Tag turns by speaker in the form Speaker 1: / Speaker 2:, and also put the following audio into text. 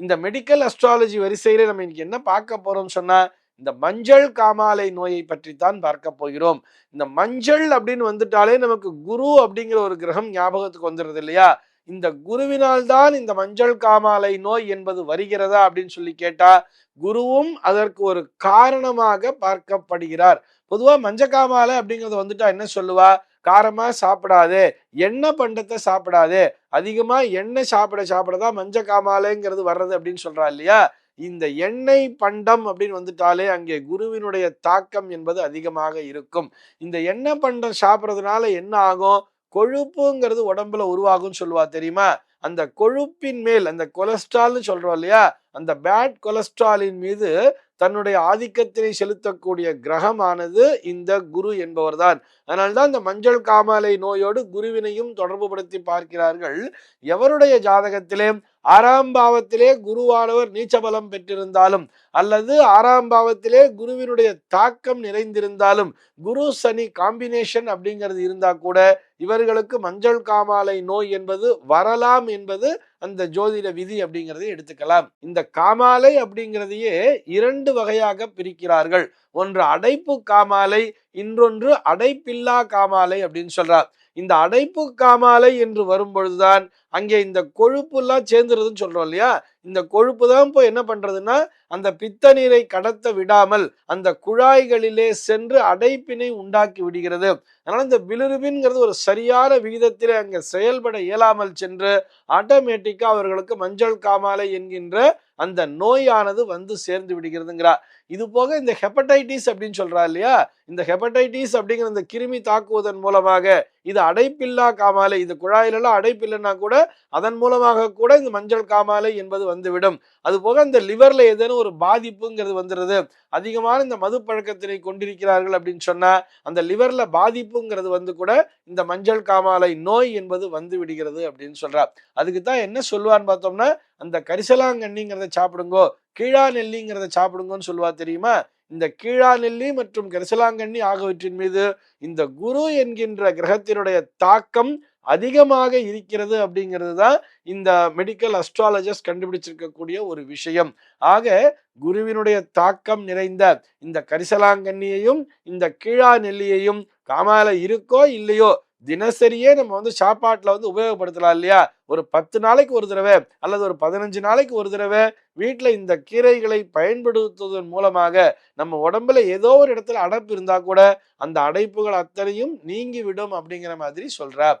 Speaker 1: இந்த medical astrology வரிசையில நம்ம இன்னைக்கு என்ன பார்க்க போறோம்னு சொன்னா இந்த மஞ்சள் காமாலை நோயை பற்றி தான் பார்க்க போகிறோம். இந்த மஞ்சள் அப்படின்னு வந்துட்டாலே நமக்கு குரு அப்படிங்கிற ஒரு கிரகம் ஞாபகத்துக்கு வந்துடுறது இல்லையா? இந்த குருவினால் தான் இந்த மஞ்சள் காமாலை நோய் என்பது வருகிறதா அப்படின்னு சொல்லி கேட்டா குருவும் அதற்கு ஒரு காரணமாக பார்க்கப்படுகிறார். பொதுவா மஞ்சள் காமாலை அப்படிங்கிறத வந்துட்டா என்ன சொல்லுவா? காரமா சாப்பிடாதே எண்ணெய் பண்டத்தை சாப்பிடாதே அதிகமாக எண்ணெய் சாப்பிட சாப்பிட தான் மஞ்ச காமாலைங்கிறது வர்றது அப்படின்னு சொல்கிறா இல்லையா? இந்த எண்ணெய் பண்டம் அப்படின்னு வந்துட்டாலே அங்கே குருவினுடைய தாக்கம் என்பது அதிகமாக இருக்கும். இந்த எண்ணெய் பண்டம் சாப்பிட்றதுனால என்ன ஆகும்? கொழுப்புங்கிறது உடம்புல உருவாகும்னு சொல்லுவா தெரியுமா? அந்த கொழுப்பின் மேல் அந்த கொலஸ்ட்ரால்னு சொல்றோம் இல்லையா? அந்த பேட் கொலஸ்ட்ராலின் மீது தன்னுடைய ஆதிக்கத்தினை செலுத்தக்கூடிய கிரகமானது இந்த குரு என்பவர் தான் அதனால்தான் இந்த மஞ்சள் காமாலை நோயோடு குருவினையும் தொடர்பு படுத்தி பார்க்கிறார்கள். எவருடைய ஜாதகத்திலே ஆறாம் பாவத்திலே குருவானவர் நீச்சபலம் பெற்றிருந்தாலும் அல்லது ஆறாம் பாவத்திலே குருவினுடைய தாக்கம் நிறைந்திருந்தாலும் குரு சனி காம்பினேஷன் அப்படிங்கிறது இருந்தா கூட இவர்களுக்கு மஞ்சள் காமாலை நோய் என்பது வரலாம் என்பது அந்த ஜோதிட விதி அப்படிங்கிறதை எடுத்துக்கலாம். இந்த காமாலை அப்படிங்கிறதையே இரண்டு வகையாக பிரிக்கிறார்கள். ஒன்று அடைப்பு காமாலை இன்னொன்று அடைப்பில்லா காமாலை அப்படின்னு சொல்றார். இந்த அடைப்பு காமாலை என்று வரும்பொழுதுதான் அங்கே இந்த கொழுப்புலாம் சேர்ந்துருதுன்னு சொல்றோம் இல்லையா? இந்த கொழுப்பு தான் இப்போ என்ன பண்றதுன்னா அந்த பித்த நீரை கடத்த விடாமல் அந்த குழாய்களிலே சென்று அடைப்பினை உண்டாக்கி விடுகிறது. அதனால இந்த பிலிருபின்ங்கிறது ஒரு சரியான விகிதத்தில் அங்கே செயல்பட இயலாமல் சென்று ஆட்டோமேட்டிக்கா அவர்களுக்கு மஞ்சள் காமாலை என்கின்ற அந்த நோயானது வந்து சேர்ந்து விடுகிறதுங்கிறார் இது போக இந்த ஹெப்படைட்டிஸ் அப்படின்னு சொல்றா இல்லையா? இந்த ஹெப்படைட்டிஸ் அப்படிங்கிற இந்த கிருமி தாக்குவதன் மூலமாக இது அடைப்பில்லா காமாலை இது குழாயிலெல்லாம் அடைப்பில்லைன்னா கூட அதன் மூலமாக கூட இந்த மஞ்சள் காமாலை என்பது வந்துவிடும். அது போக இந்த லிவர்ல ஏதேனும் ஒரு பாதிப்புங்கிறது வந்துடுது அதிகமான இந்த மது பழக்கத்தினை கொண்டிருக்கிறார்கள் அப்படின்னு சொன்னா அந்த லிவர்ல பாதிப்புங்கிறது வந்து கூட இந்த மஞ்சள் காமாலை நோய் என்பது வந்து விடுகிறது அப்படின்னு சொல்றார் அதுக்கு தான் என்ன சொல்லுவான்னு பார்த்தோம்னா அந்த கரிசலாங்கண்ணிங்கிறத சாப்பிடுங்கோ. கீழா நெல்லிங்கிறத சாப்பிடுங்கன்னு சொல்லுவா தெரியுமா? இந்த கீழா நெல்லி மற்றும் கரிசலாங்கண்ணி ஆகியவற்றின் மீது இந்த குரு என்கின்ற கிரகத்தினுடைய தாக்கம் அதிகமாக இருக்கிறது அப்படிங்கிறது தான் இந்த மெடிக்கல் அஸ்ட்ராலஜர்ஸ் கண்டுபிடிச்சிருக்கக்கூடிய ஒரு விஷயம். ஆக குருவினுடைய தாக்கம் நிறைந்த இந்த கரிசலாங்கண்ணியையும் இந்த கீழா நெல்லியையும் காமால இருக்கோ இல்லையோ தினசரியே நம்ம வந்து சாப்பாட்டில் வந்து உபயோகப்படுத்தலாம் இல்லையா? ஒரு பத்து நாளைக்கு ஒரு தடவை அல்லது ஒரு பதினஞ்சு நாளைக்கு ஒரு தடவை வீட்டில் இந்த கீரைகளை பயன்படுத்துவதன் மூலமாக நம்ம உடம்புல ஏதோ ஒரு இடத்துல அடைப்பு இருந்தால் கூட அந்த அடைப்புகள் அத்தனையும் நீங்கிவிடும் அப்படிங்கிற மாதிரி சொல்கிறார்